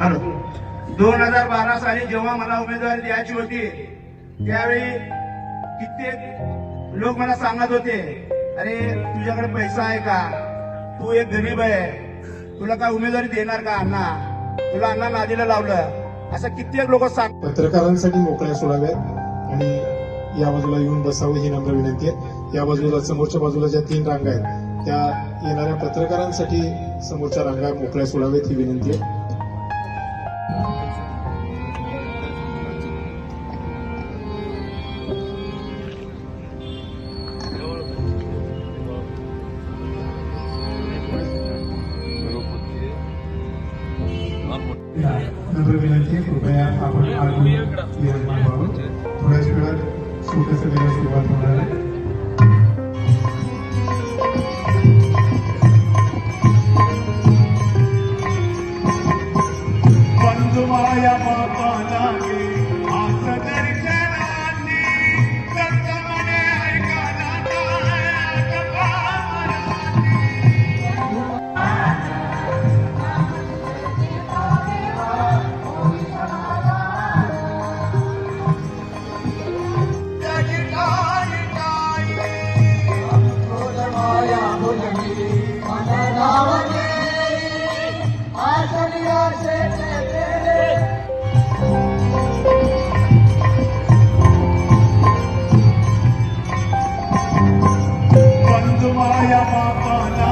आलो दोन हजार बारा साली जेव्हा मला उमेदवारी द्यायची होती त्यावेळी कित्येक लोक मला सांगत होते अरे तुझ्याकडे पैसा आहे का? तू एक गरीब आहे. तुला काय उमेदवारी देणार का अण्णा? तुला अण्णा नादीला लावलं. असं कित्येक लोक सांग पत्रकारांसाठी मोकळ्या सोडाव्यात आणि या बाजूला येऊन बसावं ही नम्र विनंती आहे. या बाजूला समोरच्या बाजूला ज्या तीन रांगा आहेत त्या येणाऱ्या पत्रकारांसाठी समोरच्या रांगा मोकळ्या सोडाव्यात ही विनंती आहे. विनंती कृपया आपण आगमन निर्माण व्हावं थोड्याच वेळात छोटंसं सुरुवात होणार आहे बंधुमाया बाबा लागे Maya Mama